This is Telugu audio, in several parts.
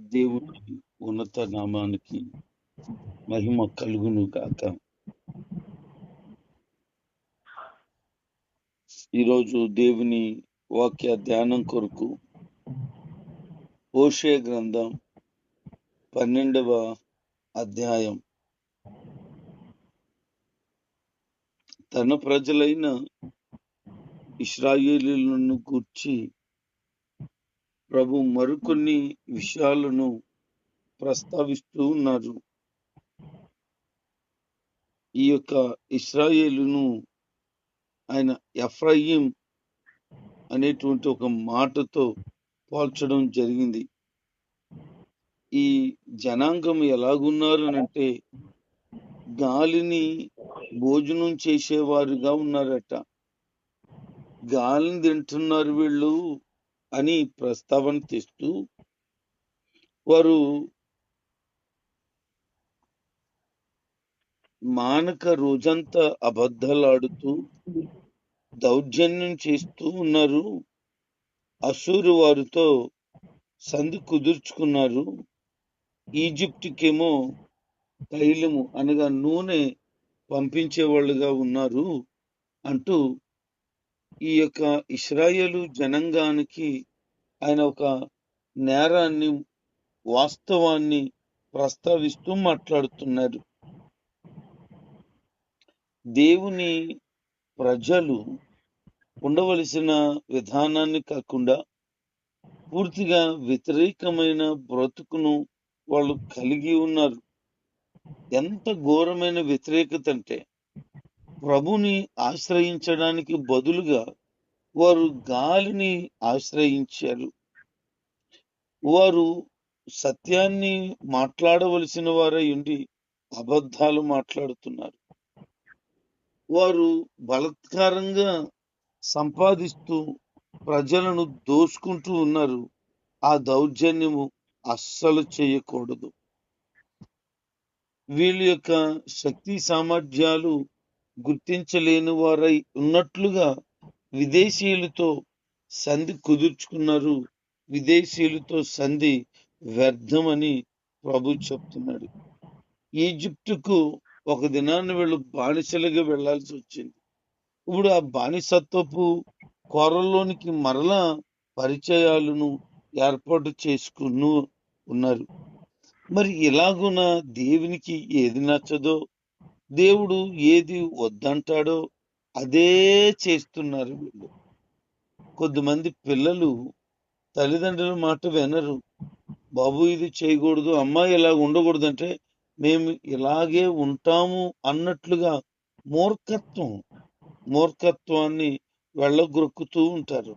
దేవుని ఉన్నత నామానికి మహిమ కలుగును కాక ఈరోజు దేవుని వాక్య ధ్యానం కొరకు పోషే గ్రంథం పన్నెండవ అధ్యాయం. తన ప్రజలైన ఇస్రాయేలీలను గూర్చి ప్రభు మరికొన్ని విషయాలను ప్రస్తావిస్తూ ఉన్నారు. ఈ యొక్క ఇస్రాయేలును ఆయన ఎఫ్రాయిం అనేటువంటి ఒక మాటతో పోల్చడం జరిగింది. ఈ జనాంగం ఎలాగున్నారు అంటే గాలిని భోజనం చేసేవారుగా ఉన్నారట. గాలిని తింటున్నారు వీళ్ళు. అని ప్రస్తావన తెస్తూ వారు మానక రోజంతా అబద్ధలాడుతూ దౌర్జన్యం చేస్తూ ఉన్నారు. అసూరు వారితో సంధి కుదుర్చుకున్నారు. ఈజిప్ట్కేమో తైలము అనగా నూనె పంపించేవాళ్ళుగా ఉన్నారు అంటూ ఈ యొక్క ఇస్రాయేలు జనాంగానికి ఆయన ఒక నేరాన్ని వాస్తవాన్ని ప్రస్తావిస్తూ మాట్లాడుతున్నారు. దేవుని ప్రజలు ఉండవలసిన విధానాన్ని కాకుండా పూర్తిగా వ్యతిరేకమైన బ్రతుకును వాళ్ళు కలిగి ఉన్నారు. ఎంత ఘోరమైన వ్యతిరేకత అంటే ప్రభుని ఆశ్రయించడానికి బదులుగా వారు గాలిని ఆశ్రయించారు. వారు సత్యాన్ని మాట్లాడవలసిన వారై ఉండి అబద్ధాలు మాట్లాడుతున్నారు. వారు బలత్కారంగా సంపాదిస్తూ ప్రజలను దోచుకుంటూ ఉన్నారు. ఆ దౌర్జన్యము అస్సలు చేయకూడదు. వీళ్ళ యొక్క శక్తి సామర్థ్యాలు గుర్తించలేని వారై ఉన్నట్లుగా విదేశీయులతో సంధి కుదుర్చుకున్నారు. విదేశీయులతో సంధి వ్యర్థమని ప్రభు చెప్తున్నాడు. ఈజిప్టుకు ఒక దినాన్ని వీళ్ళు బానిసలుగా వెళ్ళాల్సి వచ్చింది. ఇప్పుడు ఆ బానిసత్వపు కొరల్లోనికి మరలా పరిచయాలను ఏర్పాటు చేసుకున్నూ ఉన్నారు. మరి ఇలాగున దేవునికి ఏది నచ్చదో దేవుడు ఏది వద్దంటాడో అదే చేస్తున్నారు వీళ్ళు. కొద్దిమంది పిల్లలు తల్లిదండ్రుల మాట వినరు. బాబు ఇది చేయకూడదు. అమ్మాయి ఇలా ఉండకూడదు అంటే మేము ఇలాగే ఉంటాము అన్నట్లుగా మూర్ఖత్వం మూర్ఖత్వాన్ని వెళ్ళగొరుకుతూ ఉంటారు.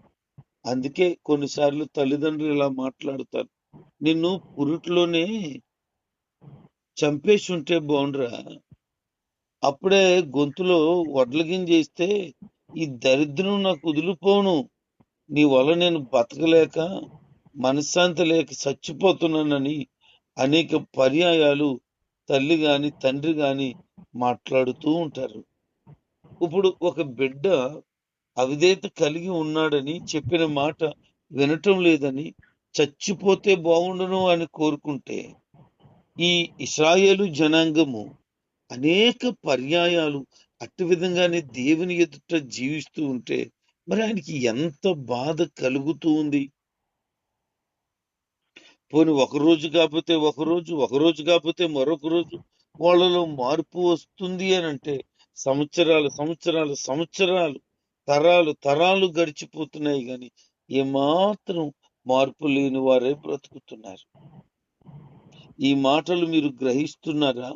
అందుకే కొన్నిసార్లు తల్లిదండ్రులు ఇలా మాట్లాడతారు. నిన్ను పురిట్లోనే చంపేసి ఉంటే బాగుండ్రా అప్పుడే గొంతులో వడ్లగింజేస్తే ఈ దరిద్రం నాకు వదిలిపోను. నీ వల్ల నేను బతకలేక మనశ్శాంతి లేక చచ్చిపోతున్నానని అనేక పర్యాయాలు తల్లి గాని తండ్రి గాని మాట్లాడుతూ ఉంటారు. ఇప్పుడు ఒక బిడ్డ అవిధేత కలిగి ఉన్నాడని చెప్పిన మాట వినటం లేదని చచ్చిపోతే బాగుండును అని కోరుకుంటే ఈ ఇస్రాయేలు జనాంగము అనేక పర్యాయాలు అట్టి విధంగానే దేవుని ఎదుట జీవిస్తూ ఉంటే మరి ఆయనకి ఎంత బాధ కలుగుతూ ఉంది. పోనీ ఒక రోజు కాకపోతే ఒక రోజు ఒక రోజు కాకపోతే మరొక రోజు వాళ్ళలో మార్పు వస్తుంది అని అంటే సంవత్సరాలు సంవత్సరాలు సంవత్సరాలు తరాలు తరాలు గడిచిపోతున్నాయి కానీ ఏమాత్రం మార్పు లేని వారే బ్రతుకుతున్నారు. ఈ మాటలు మీరు గ్రహిస్తున్నారా?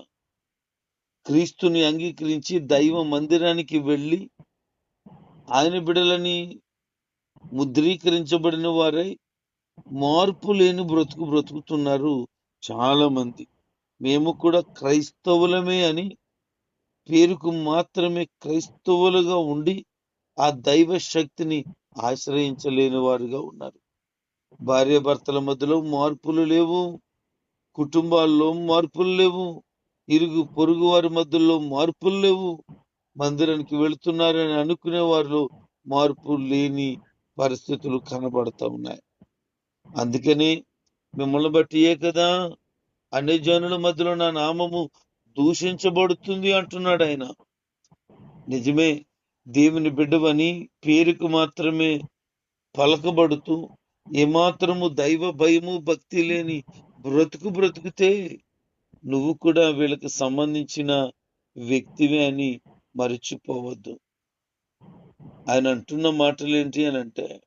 క్రీస్తుని అంగీకరించి దైవ మందిరానికి వెళ్ళి ఆయన బిడలని ముద్రీకరించబడిన వారై మార్పు లేని బ్రతుకు బ్రతుకుతున్నారు చాలా మంది మేము కూడా క్రైస్తవులమే అని పేరుకు మాత్రమే క్రైస్తవులుగా ఉండి ఆ దైవ శక్తిని ఆశ్రయించలేని వారుగా ఉన్నారు. భార్యాభర్తల మధ్యలో మార్పులు లేవు కుటుంబాల్లో మార్పులు లేవు ఇరుగు పొరుగు వారి మధ్యలో మార్పులు లేవు. మందిరానికి వెళుతున్నారని అనుకునే వారిలో మార్పు లేని పరిస్థితులు కనబడతా ఉన్నాయి. అందుకని మిమ్మల్ని బట్టియే కదా అన్ని జనుల మధ్యలో నా నామము దూషించబడుతుంది అంటున్నాడు ఆయన. నిజమే దేవుని బిడ్డవని పేరుకు మాత్రమే పలకబడుతూ ఏమాత్రము దైవ భయము భక్తి లేని బ్రతుకు బ్రతుకుతే నువ్వు కూడా వీళ్ళకి సంబంధించిన వ్యక్తివే అని మర్చిపోవద్దు. ఆయన అంటున్న మాటలు ఏంటి అని అంటే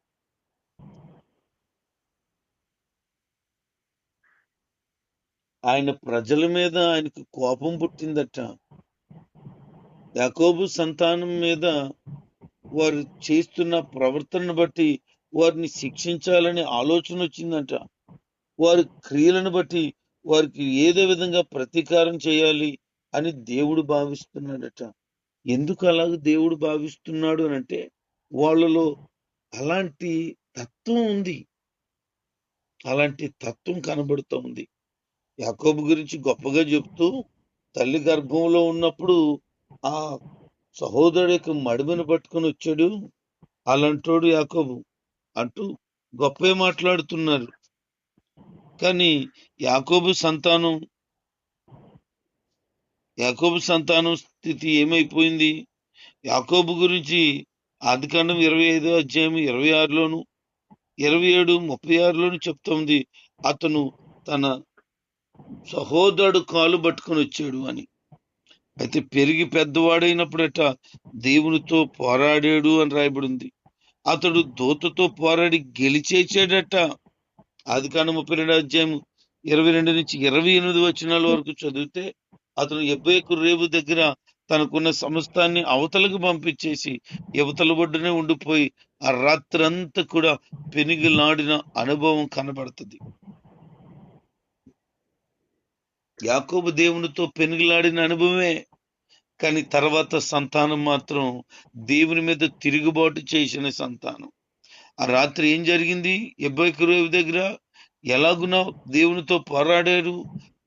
ఆయన ప్రజల మీద ఆయనకు కోపం పుట్టిందట. యాకోబు సంతానం మీద వారు చేస్తున్న ప్రవర్తనను బట్టి వారిని శిక్షించాలని ఆలోచన వచ్చిందంట. వారి క్రియలను బట్టి వారికి ఏదో విధంగా ప్రతీకారం చేయాలి అని దేవుడు భావిస్తున్నాడట. ఎందుకు అలాగ దేవుడు భావిస్తున్నాడు అని అంటే వాళ్ళలో అలాంటి తత్వం ఉంది. అలాంటి తత్వం కనబడుతూ ఉంది. యాకోబు గురించి గొప్పగా చెప్తూ తల్లి గర్భంలో ఉన్నప్పుడు ఆ సహోదరుడు యొక్క మడిమను పట్టుకొని వచ్చాడు. అలాంటోడు యాకోబు అంటూ గొప్పే మాట్లాడుతున్నారు. కానీ యాకోబు సంతానం యాకోబు సంతానం స్థితి ఏమైపోయింది? యాకోబు గురించి ఆదికాండం ఇరవై ఐదో అధ్యాయం ఇరవై ఆరులోను ఇరవై ఏడు ముప్పై ఆరులోను చెప్తోంది అతను తన సహోదరుడు కాలు పట్టుకొని వచ్చాడు అని. అయితే పెరిగి పెద్దవాడైనప్పుడట దేవునితో పోరాడాడు అని రాయబడింది. అతడు దూతతో పోరాడి గెలిచేసాడట ఆది ముప్పై రెండు అధ్యాయం ఇరవై రెండు నుంచి ఇరవై ఎనిమిది వచనాల వరకు చదివితే అతను ఎబ్బేకు రేవు దగ్గర తనకున్న సమస్తాన్ని అవతలకు పంపించేసి యువతల ఒడ్డునే ఉండిపోయి ఆ రాత్రంతా కూడా పెనిగిలాడిన అనుభవం కనబడుతుంది. యాకోబు దేవునితో పెనుగులాడిన అనుభవమే కానీ తర్వాత సంతానం మాత్రం దేవుని మీద తిరుగుబాటు చేసిన సంతానం. ఆ రాత్రి ఏం జరిగింది? ఎబ్బైకురేవు దగ్గర ఎలాగున్నా దేవునితో పోరాడాడు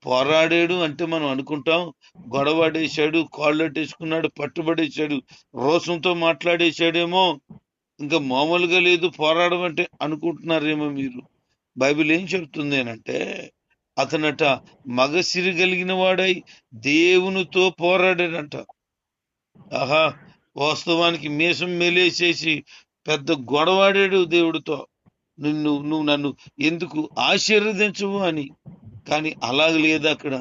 పోరాడాడు అంటే మనం అనుకుంటాం గొడవాడేశాడు కాళ్ళట్టేసుకున్నాడు పట్టుబడేశాడు రోషంతో మాట్లాడేశాడేమో ఇంకా మామూలుగా లేదు పోరాడడం అంటే అనుకుంటున్నారేమో మీరు. బైబిల్ ఏం చెప్తుంది అంటే అతనట మగసిరి కలిగిన వాడై దేవునితో పోరాడాడంట. ఆహా వాస్తవానికి మీసం మెలేసేసి పెద్ద గొడవాడాడు దేవుడితో. నిన్ను నువ్వు నన్ను ఎందుకు ఆశీర్వదించవు అని. కానీ అలాగ లేదు అక్కడ.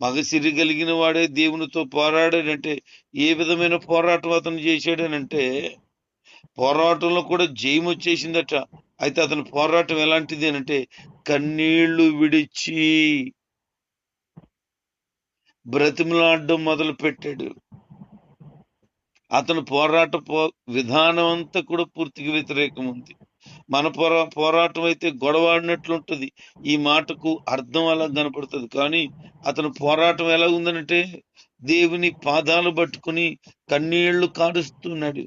మగసిరి కలిగిన వాడే దేవునితో పోరాడాడంటే ఏ విధమైన పోరాటం అతను చేశాడనంటే పోరాటంలో కూడా జయం వచ్చేసిందట. అయితే అతని పోరాటం ఎలాంటిది అంటే కన్నీళ్ళు విడిచి బ్రతిమలాడడం మొదలు పెట్టాడు అతను పోరాట పో విధానం అంతా కూడా పూర్తిగా వ్యతిరేకం ఉంది. మన పోరా పోరాటం అయితే గొడవాడినట్లుంటది. ఈ మాటకు అర్థం అలా కనపడుతుంది. కానీ అతను పోరాటం ఎలా ఉందనంటే దేవుని పాదాలు పట్టుకుని కన్నీళ్ళు కారుస్తున్నాడు.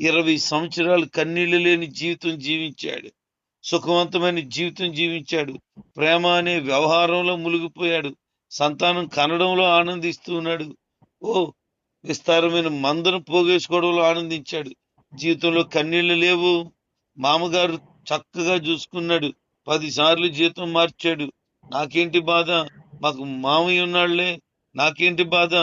ఇరవై సంవత్సరాలు కన్నీళ్ళు లేని జీవితం జీవించాడు. సుఖవంతమైన జీవితం జీవించాడు. ప్రేమ అనే వ్యవహారంలో మునిగిపోయాడు. సంతానం కనడంలో ఆనందిస్తూ ఉన్నాడు. ఓ విస్తారమైన మందను పోగేసుకోవడంలో ఆనందించాడు. జీవితంలో కన్నీళ్ళు లేవు. మామగారు చక్కగా చూసుకున్నాడు. పదిసార్లు జీతం మార్చాడు. నాకేంటి బాధ? మాకు మామయ్య ఉన్నాడులే. నాకేంటి బాధ?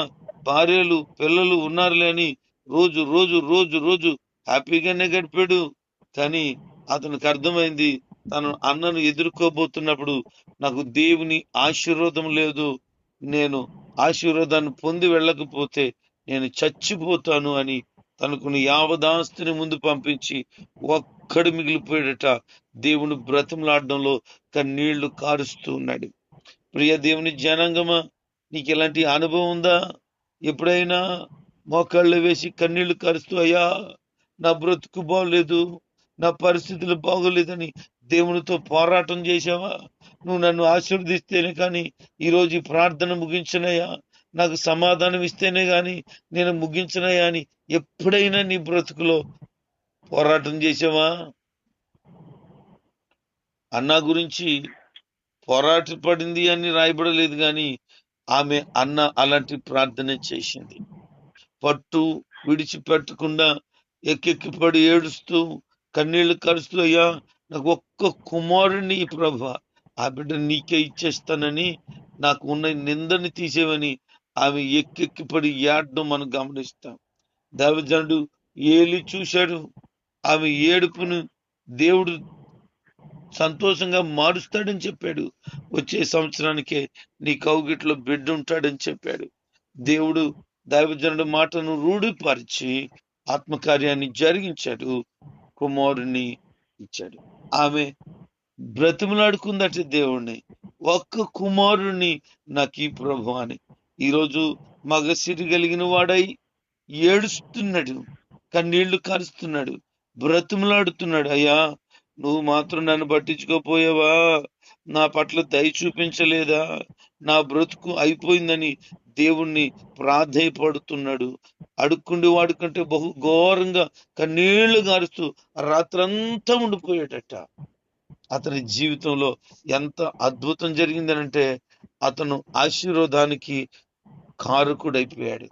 భార్యలు పిల్లలు ఉన్నారులే అని రోజు రోజు రోజు రోజు హ్యాపీగానే గడిపాడు. కానీ అతనికి అర్థమైంది తను అన్నను ఎదుర్కోబోతున్నప్పుడు నాకు దేవుని ఆశీర్వాదం లేదు. నేను ఆశీర్వాదాన్ని పొంది వెళ్ళకపోతే నేను చచ్చిపోతాను అని తనకుని యావదాస్తిని ముందు పంపించి ఒక్కడు మిగిలిపోయాడట. దేవుని బ్రతిమలాడడంలో కన్నీళ్ళు కారుస్తూ ఉన్నాడు. ప్రియ దేవుని జనాంగమా నీకు ఎలాంటి అనుభవం ఉందా? ఎప్పుడైనా మోకాళ్ళు వేసి కన్నీళ్ళు కారుస్తూ అయ్యా నా బ్రతుకు బాగోలేదు నా పరిస్థితులు బాగోలేదని దేవునితో పోరాటం చేశావా? నువ్వు నన్ను ఆశీర్వదిస్తేనే కానీ ఈరోజు ప్రార్థన ముగించనయ్యా. నాకు సమాధానం ఇస్తేనే కానీ నేను ముగించినయా అని ఎప్పుడైనా నీ బ్రతుకులో పోరాటం చేసావా? అన్న గురించి పోరాట పడింది అని రాయబడలేదు కానీ ఆమె అన్న అలాంటి ప్రార్థన చేసింది. పట్టు విడిచిపెట్టకుండా ఎక్కెక్కిపడి ఏడుస్తూ కన్నీళ్ళు కరుస్తూ అయ్యా నాకు ఒక్క కుమారుడిని ప్రభ ఆ బిడ్డ నీకే ఇచ్చేస్తానని నాకు ఉన్న నిందని తీసేవని ఆమె ఎక్కెక్కిపడి ఏడడం మనం గమనిస్తాం. దైవజనుడు ఏలి చూశాడు. ఆమె ఏడుపును దేవుడు సంతోషంగా మారుస్తాడని చెప్పాడు. వచ్చే సంవత్సరానికే నీ కౌగిట్లో బిడ్డ ఉంటాడని చెప్పాడు. దేవుడు దైవజనుడి మాటను రూఢిపరిచి ఆత్మకార్యాన్ని జరిగించాడు. కుమారుని ఇచ్చాడు. ఆమె బ్రతిమలాడుకుందట దేవుణ్ణి. ఒక్క కుమారుణ్ణి నాకు ఈ ప్రభు అని ఈరోజు మగసిరి కలిగిన వాడై ఏడుస్తున్నాడు కన్నీళ్ళు కారుస్తున్నాడు బ్రతుములాడుతున్నాడు. అయ్యా నువ్వు మాత్రం నన్ను పట్టించుకోపోయావా? నా పట్ల దయ చూపించలేదా? నా బ్రతుకు అయిపోయిందని దేవుణ్ణి ప్రాధేయపడుతున్నాడు. అడుక్కుండి వాడి కంటే బహు ఘోరంగా కన్నీళ్ళు గారుస్తూ రాత్రంతా ఉండిపోయాడట అతని జీవితంలో ఎంత అద్భుతం జరిగిందనంటే అతను ఆశీర్వాదానికి కారకుడైపోయాడు.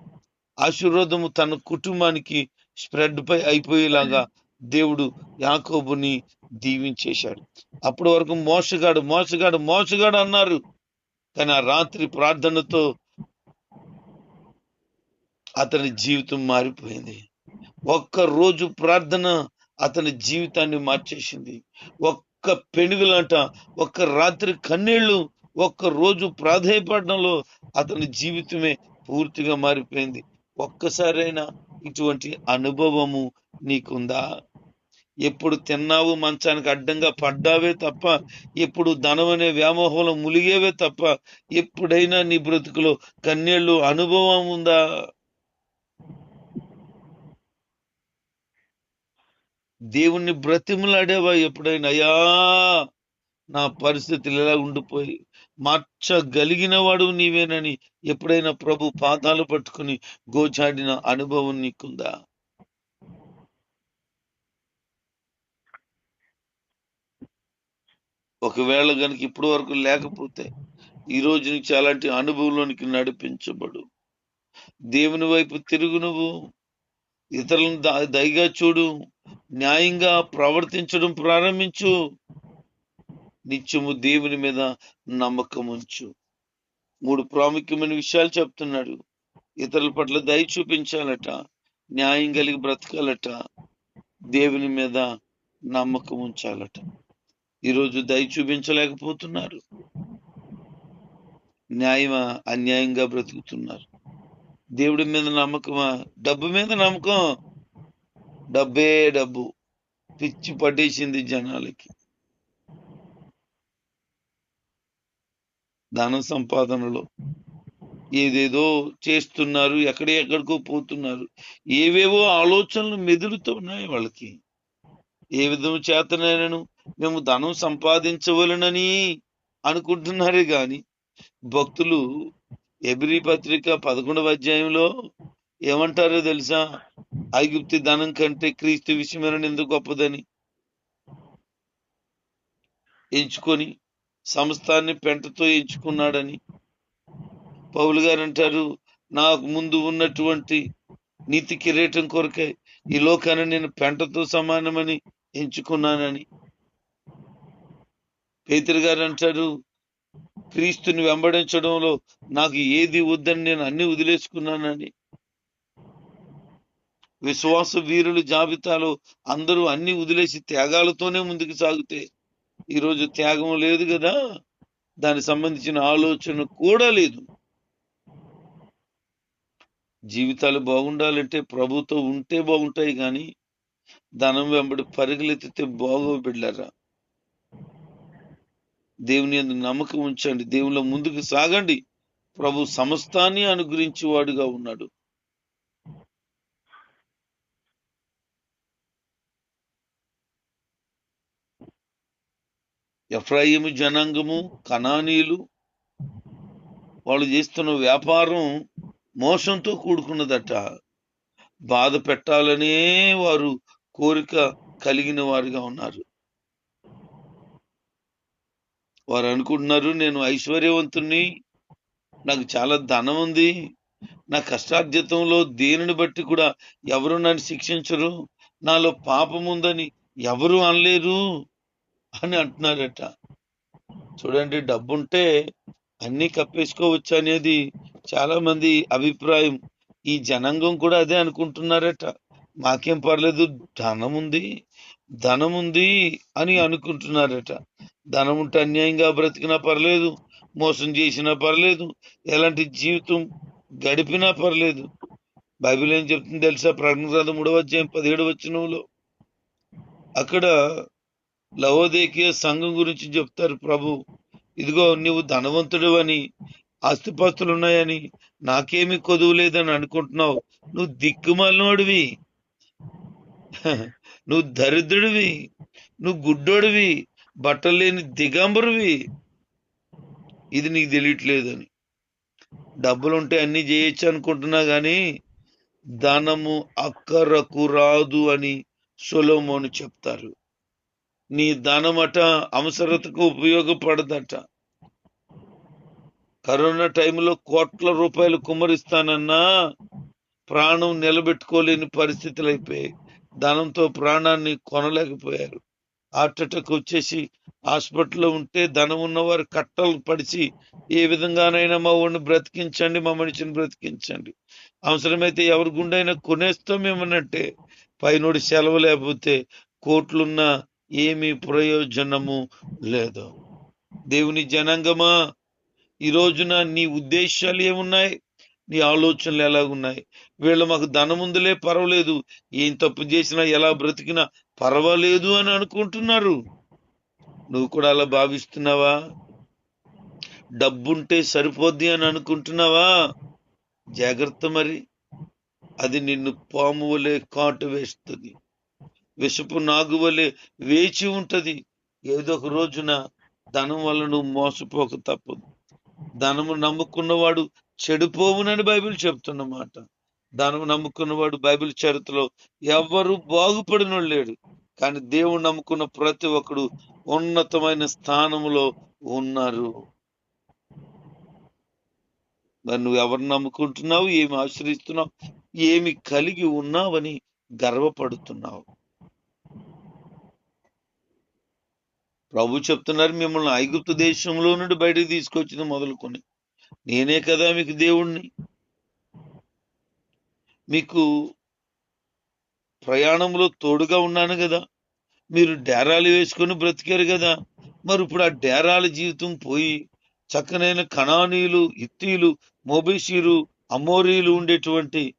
ఆశీర్వాదము తన కుటుంబానికి స్ప్రెడ్ పై అయిపోయేలాగా దేవుడు యాకోబుని దీవించేశాడు. అప్పటి వరకు మోసగాడు మోసగాడు మోసగాడు అన్నారు. కానీ ఆ రాత్రి ప్రార్థనతో అతని జీవితం మారిపోయింది. ఒక్క రోజు ప్రార్థన అతని జీవితాన్ని మార్చేసింది. ఒక్క పెనుగులంట ఒక్క రాత్రి కన్నీళ్ళు ఒక్క రోజు అతని జీవితమే పూర్తిగా మారిపోయింది. ఒక్కసారైనా ఇటువంటి అనుభవము నీకుందా? ఎప్పుడు తిన్నావు మంచానికి అడ్డంగా పడ్డావే తప్ప ఎప్పుడు ధనం అనే వ్యామోహంలో ములిగేవే తప్ప ఎప్పుడైనా నీ బ్రతుకులో కన్నీళ్ళు అనుభవం ఉందా? దేవుణ్ణి బ్రతిమలాడేవా ఎప్పుడైనా? అయ్యా నా పరిస్థితులు ఎలా ఉండిపోయి మార్చగలిగిన వాడు నీవేనని ఎప్పుడైనా ప్రభు పాదాలు పట్టుకుని గోచాడిన అనుభవం నీకుందా? ఒకవేళ గనుక ఇప్పటి వరకు లేకపోతే ఈ రోజు నుంచి అలాంటి అనుభవంలోనికి నడిపించబడు. దేవుని వైపు తిరుగు నువ్వు. ఇతరులను దైగా దయగా చూడు. న్యాయంగా ప్రవర్తించడం ప్రారంభించు. నిత్యము దేవుని మీద నమ్మకం ఉంచు. మూడు ప్రాముఖ్యమైన విషయాలు చెప్తున్నాడు. ఇతరుల పట్ల దయ చూపించాలట న్యాయం కలిగి బ్రతకాలట దేవుని మీద నమ్మకం ఉంచాలట. ఈరోజు దయ చూపించలేకపోతున్నారు. న్యాయమా అన్యాయంగా బ్రతుకుతున్నారు. దేవుడి మీద నమ్మకమా? డబ్బు మీద నమ్మకం. డబ్బే డబ్బు. పిచ్చి పట్టేసింది జనాలకి. ధన సంపాదనలో. ఏదేదో చేస్తున్నారు ఎక్కడెక్కడికో పోతున్నారు. ఏవేవో ఆలోచనలు మెదులుతున్నాయి వాళ్ళకి. ఏ విధం చేతనైనను మేము ధనం సంపాదించవలనని అనుకుంటున్నారే కానీ భక్తులు ఎబ్రి పత్రిక పదకొండవ అధ్యాయంలో ఏమంటారో తెలుసా? ఐగుప్తి ధనం కంటే క్రీస్తు విషయమైన ఎందుకు గొప్పదని. ఎంచుకొని సంస్థాన్ని పెంటతో ఎంచుకున్నాడని పౌలు గారు అంటారు నాకు ముందు ఉన్నటువంటి నీతి కిరీటం కొరకై ఈ లోకాన్ని నేను పెంటతో సమానమని ఎంచుకున్నానని. పేతురు గారు అంటారు క్రీస్తుని వెంబడించడంలో నాకు ఏది వద్దని నేను అన్ని వదిలేసుకున్నానని. విశ్వాస వీరుల జాబితాలో అందరూ అన్ని వదిలేసి త్యాగాలతోనే ముందుకు సాగితే ఈరోజు త్యాగం లేదు కదా. దానికి సంబంధించిన ఆలోచన కూడా లేదు. జీవితాలు బాగుండాలంటే ప్రభుతో ఉంటే బాగుంటాయి కానీ ధనం వెంబడి పరుగులెత్తితే బాగో బిడ్డారా దేవుని నమ్మకం ఉంచండి. దేవుళ్ళ ముందుకు సాగండి. ప్రభు సమస్తాన్ని అనుగ్రహించేవాడుగా ఉన్నాడు. ఎఫ్రాయిము జనాంగము కణానీలు వాళ్ళు చేస్తున్న వ్యాపారం మోసంతో కూడుకున్నదట. బాధ పెట్టాలనే వారు కోరిక కలిగిన వారుగా ఉన్నారు. వారు అనుకుంటున్నారు నేను ఐశ్వర్యవంతుణ్ణి నాకు చాలా ధనం ఉంది నా కష్టార్జితంలో దేనిని బట్టి కూడా ఎవరు నన్ను శిక్షించరు నాలో పాపం ఉందని ఎవరు అనలేరు అని అంటున్నారట. చూడండి డబ్బుంటే అన్ని కప్పేసుకోవచ్చు అనేది చాలా మంది అభిప్రాయం. ఈ జనాంగం కూడా అదే అనుకుంటున్నారట. మాకేం పర్లేదు ధనం ఉంది ధనం ఉంది అని అనుకుంటున్నారట. ధనం ఉంటే అన్యాయంగా బ్రతికినా పర్లేదు మోసం చేసినా పర్లేదు ఎలాంటి జీవితం గడిపినా పర్లేదు. బైబిల్ ఏం చెప్తుంది తెలుసా? ప్రకటన గ్రంథం మూడవ అధ్యాయం పదిహేడు వచ్చినంలో అక్కడ లవోదేకీయ సంఘం గురించి చెప్తారు ప్రభు. ఇదిగో నువ్వు ధనవంతుడు అని ఆస్తిపాస్తులు ఉన్నాయని నాకేమీ కొదువు లేదని అనుకుంటున్నావు. నువ్వు దిక్కుమాలినోడివి. నువ్వు దరిద్రుడివి. నువ్వు గుడ్డోడివి. బట్టలు లేని దిగంబరువి. ఇది నీకు తెలియట్లేదని. డబ్బులుంటే అన్ని చేయొచ్చు అనుకుంటున్నా కానీ ధనము అక్కరకు రాదు అని సొలోమోను చెప్తారు. నీ ధనమట అవసరతకు ఉపయోగపడదట. కరోనా టైంలో కోట్ల రూపాయలు కుమరిస్తానన్నా ప్రాణం నిలబెట్టుకోలేని పరిస్థితులు అయిపోయాయి ధనంతో ప్రాణాన్ని కొనలేకపోయారు. హార్ట్ అటాక్ వచ్చేసి హాస్పిటల్లో ఉంటే ధనం ఉన్నవారు కట్టలు పడిచి ఏ విధంగానైనా మా వాడిని బ్రతికించండి మా మనిషిని బ్రతికించండి. అవసరమైతే ఎవరి గుండైనా కొనేస్తాం ఏమనంటే పైనోడి సెలవు లేకపోతే కోట్లున్నా ఏమి ప్రయోజనము లేదు. దేవుని జనాంగమా? ఈ రోజున నీ ఉద్దేశాలు ఏమున్నాయి? నీ ఆలోచనలు ఎలాగున్నాయి వీళ్ళు మాకు ధనం ఉందిలే పర్వాలేదు. ఏం తప్పు చేసినా ఎలా బ్రతికినా పర్వాలేదు అని అనుకుంటున్నారు. నువ్వు కూడా అలా భావిస్తున్నావా? డబ్బుంటే సరిపోద్ది అని అనుకుంటున్నావా? జాగ్రత్త మరి. అది నిన్ను పాము వలె కాటు వేస్తుంది. విషపు నాగు వలె వేచి ఉంటది. ఏదో ఒక రోజున ధనం వల్ల నువ్వు మోసపోక తప్పదు. ధనము నమ్ముకున్నవాడు చెడిపోవునని బైబిల్ చెప్తున్నమాట ధనము నమ్ముకున్నవాడు బైబిల్ చరిత్రలో ఎవరు బాగుపడిన లేడు కానీ దేవుడు నమ్ముకున్న ప్రతి ఒక్కడు ఉన్నతమైన స్థానములో ఉన్నారు. మరి నువ్వు ఎవరు నమ్ముకుంటున్నావు? ఏమి ఆశ్రయిస్తున్నావు? ఏమి కలిగి ఉన్నావని గర్వపడుతున్నావు? ప్రభు చెప్తున్నారు మిమ్మల్ని ఐగుప్తు దేశంలో నుండి బయటకు తీసుకొచ్చింది మొదలుకొని. నేనే కదా మీకు దేవుణ్ణి. మీకు ప్రయాణంలో తోడుగా ఉన్నాను కదా. మీరు డేరాలు వేసుకొని బ్రతికారు కదా. మరి ఇప్పుడు ఆ డేరాల జీవితం పోయి చక్కనైన కణానీయులు ఇత్తీలు మోబేషీలు అమోరీలు ఉండేటువంటి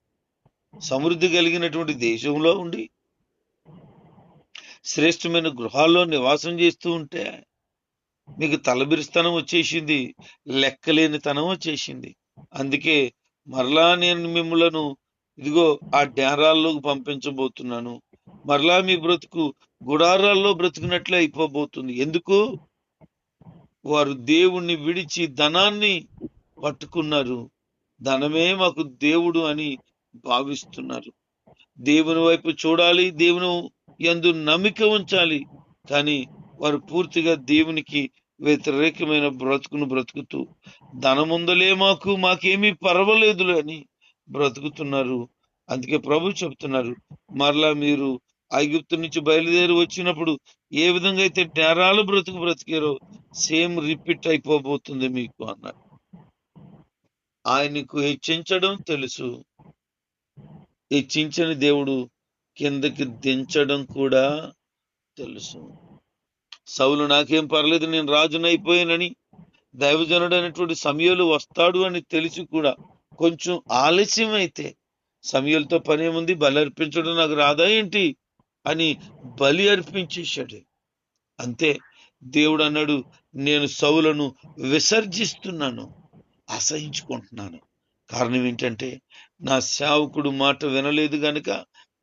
సమృద్ధి కలిగినటువంటి దేశంలో ఉండి శ్రేష్టమైన గృహాల్లో నివాసం చేస్తూ ఉంటే మీకు తలబిరిస్తనం వచ్చేసింది లెక్కలేని తనం వచ్చేసింది. అందుకే మరలా నేను మిమ్మలను ఇదిగో ఆ డేరాల్లోకి పంపించబోతున్నాను. మరలా మీ బ్రతుకు గుడారాల్లో బ్రతుకున్నట్లే అయిపోబోతుంది. ఎందుకు? వారు దేవుణ్ణి విడిచి ధనాన్ని పట్టుకున్నారు. ధనమే మాకు దేవుడు అని భావిస్తున్నారు. దేవుని వైపు చూడాలి. దేవుని ఎందు నమ్మిక ఉంచాలి. కానీ వారు పూర్తిగా దేవునికి వ్యతిరేకమైన బ్రతుకును బ్రతుకుతూ ధనముందలే మాకు మాకేమీ పర్వాలేదులే అని బ్రతుకుతున్నారు. అందుకే ప్రభు చెప్తున్నారు మరలా మీరు ఐగుప్తు నుంచి బయలుదేరి వచ్చినప్పుడు ఏ విధంగా అయితే నేరాలు బ్రతుకు బ్రతికారో సేమ్ రిపీట్ అయిపోబోతుంది మీకు అన్నారు. ఆయనకు హెచ్చించడం తెలుసు. హెచ్చించని దేవుడు కిందకి దించడం కూడా తెలుసు. సౌలు నాకేం పర్లేదు నేను రాజునైపోయానని దైవజనుడు అనేటువంటి సమయాలు వస్తాడు అని తెలిసి కూడా కొంచెం ఆలస్యం అయితే సమయాలతో పని ఏముంది బలి అర్పించడం నాకు రాదా ఏంటి అని బలి అర్పించేశాడు. అంతే దేవుడు అన్నాడు నేను సౌలను విసర్జిస్తున్నాను అసహించుకుంటున్నాను. కారణం ఏంటంటే నా సేవకుడు మాట వినలేదు గనుక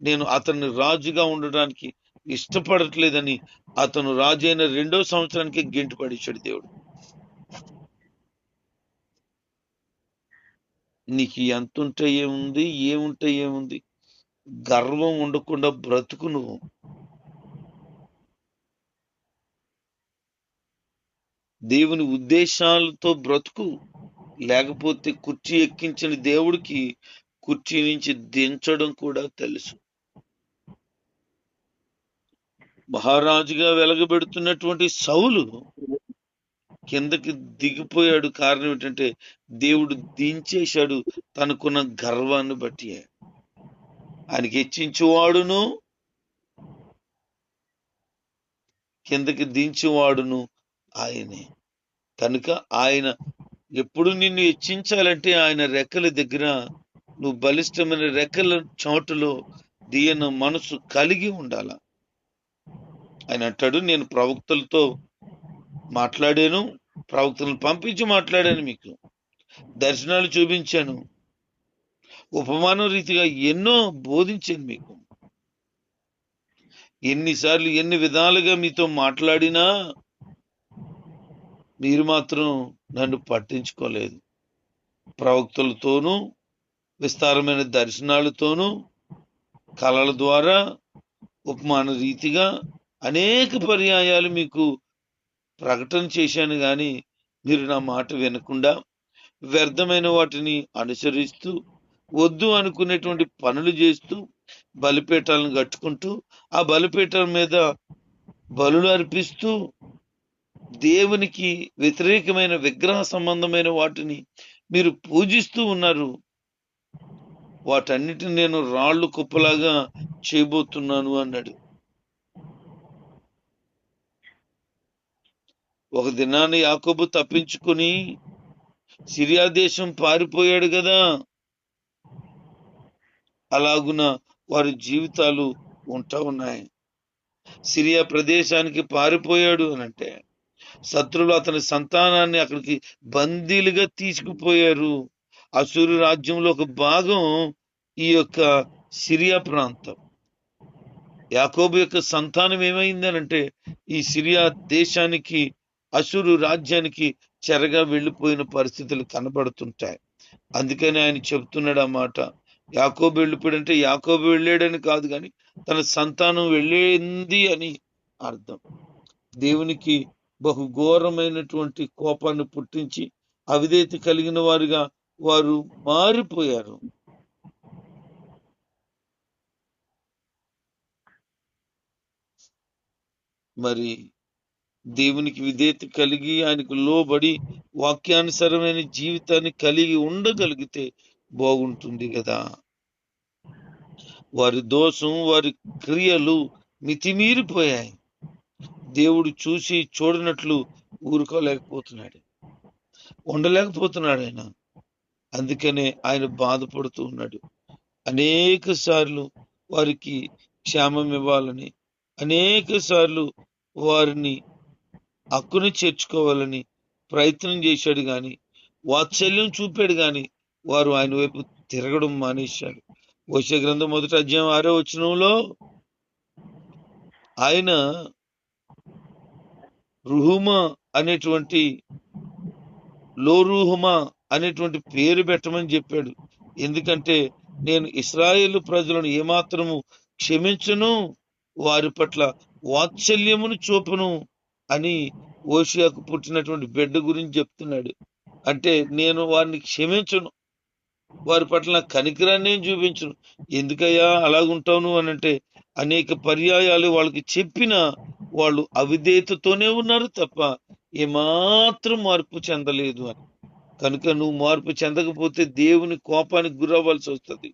నేను అతన్ని రాజుగా ఉండడానికి ఇష్టపడట్లేదని అతను రాజు అయిన రెండో సంవత్సరానికి గింటు పడిచాడు దేవుడు. నీకు ఎంత ఉంటే ఏముంది ఏముంటే ఏముంది? గర్వం ఉండకుండా బ్రతుకు నువ్వు. దేవుని ఉద్దేశాలతో బ్రతుకు. లేకపోతే కుర్చీ ఎక్కించిన దేవుడికి కుర్చీ నుంచి దించడం కూడా తెలుసు. మహారాజుగా వెలగబెడుతున్నటువంటి సౌలు కిందకి దిగిపోయాడు. కారణం ఏంటంటే దేవుడు దించేశాడు తనకున్న గర్వాన్ని బట్టి. ఆయనకి హెచ్చించేవాడును కిందకి దించేవాడును ఆయనే. కనుక ఆయన ఎప్పుడు నిన్ను హెచ్చించాలంటే ఆయన రెక్కల దగ్గర నువ్వు బలిష్టమైన రెక్కల చోటులో దీని మనసు కలిగి ఉండాల. ఆయన అంటాడు నేను ప్రవక్తలతో మాట్లాడాను ప్రవక్తలను పంపించి మాట్లాడాను మీకు. దర్శనాలు చూపించాను. ఉపమానం రీతిగా ఎన్నో బోధించాను మీకు. ఎన్నిసార్లు ఎన్ని విధాలుగా మీతో మాట్లాడినా మీరు మాత్రం నన్ను పట్టించుకోలేదు. ప్రవక్తలతోనూ విస్తారమైన దర్శనాలతోనూ కళల ద్వారా ఉపమాన రీతిగా అనేక పర్యాయాలు మీకు ప్రకటన చేశాను కానీ మీరు నా మాట వినకుండా వ్యర్థమైన వాటిని అనుసరిస్తూ వద్దు అనుకునేటువంటి పనులు చేస్తూ బలిపీఠాలను కట్టుకుంటూ ఆ బలిపీఠం మీద బలులు అర్పిస్తూ దేవునికి వ్యతిరేకమైన విగ్రహ సంబంధమైన వాటిని మీరు పూజిస్తూ ఉన్నారు. వాటన్నిటిని నేను రాళ్ళు కుప్పలాగా చేయబోతున్నాను అన్నాడు. ఒక దినాన్ని యాకోబు తప్పించుకుని సిరియా దేశం పారిపోయాడు కదా. అలాగున వారి జీవితాలు ఉంటా ఉన్నాయి. సిరియా ప్రదేశానికి పారిపోయాడు అని అంటే శత్రులు అతని సంతానాన్ని అక్కడికి బందీలుగా తీసుకుపోయారు. అసూరు రాజ్యంలో ఒక భాగం ఈ యొక్క సిరియా ప్రాంతం. యాకోబు యొక్క సంతానం ఏమైందనంటే ఈ సిరియా దేశానికి అసురు రాజ్యానికి చెరగా వెళ్ళిపోయిన పరిస్థితులు కనబడుతుంటాయి. అందుకని ఆయన చెప్తున్నాడు అన్నమాట మాట. యాకోబు వెళ్ళిపోయాడంటే యాకోబు వెళ్ళాడని కాదు కానీ తన సంతానం వెళ్ళింది అని అర్థం. దేవునికి బహుఘోరమైనటువంటి కోపాన్ని పుట్టించి అవిధేత కలిగిన వారుగా వారు మారిపోయారు. మరి దేవునికి విధేయత కలిగి ఆయనకు లోబడి వాక్యానుసరమైన జీవితాన్ని కలిగి ఉండగలిగితే బాగుంటుంది కదా. వారి దోషం వారి క్రియలు మితిమీరిపోయాయి. దేవుడు చూసి చూడనట్లు ఊరుకోలేకపోతున్నాడు. ఉండలేకపోతున్నాడు ఆయన. అందుకనే ఆయన బాధపడుతూ ఉన్నాడు. అనేక సార్లు వారికి క్షేమం ఇవ్వాలని అనేక సార్లు వారిని హక్కుని చేర్చుకోవాలని ప్రయత్నం చేశాడు కానీ వాత్సల్యం చూపాడు కానీ వారు ఆయన వైపు తిరగడం మానేశాడు వచ్చే గ్రంథం మొదటి అధ్యాయం ఆరో వచనంలో ఆయన రుహుమ అనేటువంటి లోరుహుమ అనేటువంటి పేరు పెట్టమని చెప్పాడు. ఎందుకంటే నేను ఇస్రాయేల్ ప్రజలను ఏమాత్రము క్షమించను వారి పట్ల వాత్సల్యమును చూపను అని ఓషియాకు పుట్టినటువంటి బిడ్డ గురించి చెప్తున్నాడు. అంటే నేను వారిని క్షమించను. వారి పట్ల కనికరాన్ని నేను చూపించను. ఎందుకయ్యా అలాగుంటావు అని అంటే అనేక పర్యాయాలు వాళ్ళకి చెప్పిన వాళ్ళు అవిధేయతతోనే ఉన్నారు తప్ప ఏమాత్రం మార్పు చెందలేదు అని. కనుక నువ్వు మార్పు చెందకపోతే దేవుని కోపానికి గురవ్వాల్సి వస్తుంది.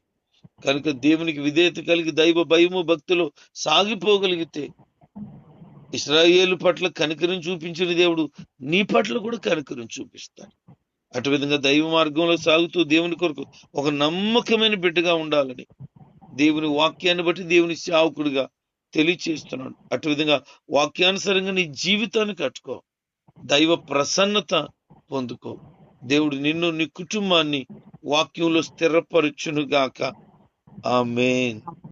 కనుక దేవునికి విధేయత కలిగి దైవ భయము భక్తులు సాగిపోగలిగితే ఇస్రాయేలు పట్ల కనికరం చూపించిన దేవుడు నీ పట్ల కూడా కనికరం చూపిస్తాడు. అటు విధంగా దైవ మార్గంలో సాగుతూ దేవుని కొరకు ఒక నమ్మకమైన బిడ్డగా ఉండాలని దేవుని వాక్యాన్ని బట్టి దేవుని సేవకుడిగా తెలియచేస్తున్నాడు. అటు విధంగా వాక్యానుసారంగా నీ జీవితాన్ని కట్టుకో. దైవ ప్రసన్నత పొందుకో. దేవుడు నిన్ను నీ కుటుంబాన్ని వాక్యంలో స్థిరపరచునుగాక. ఆమేన్.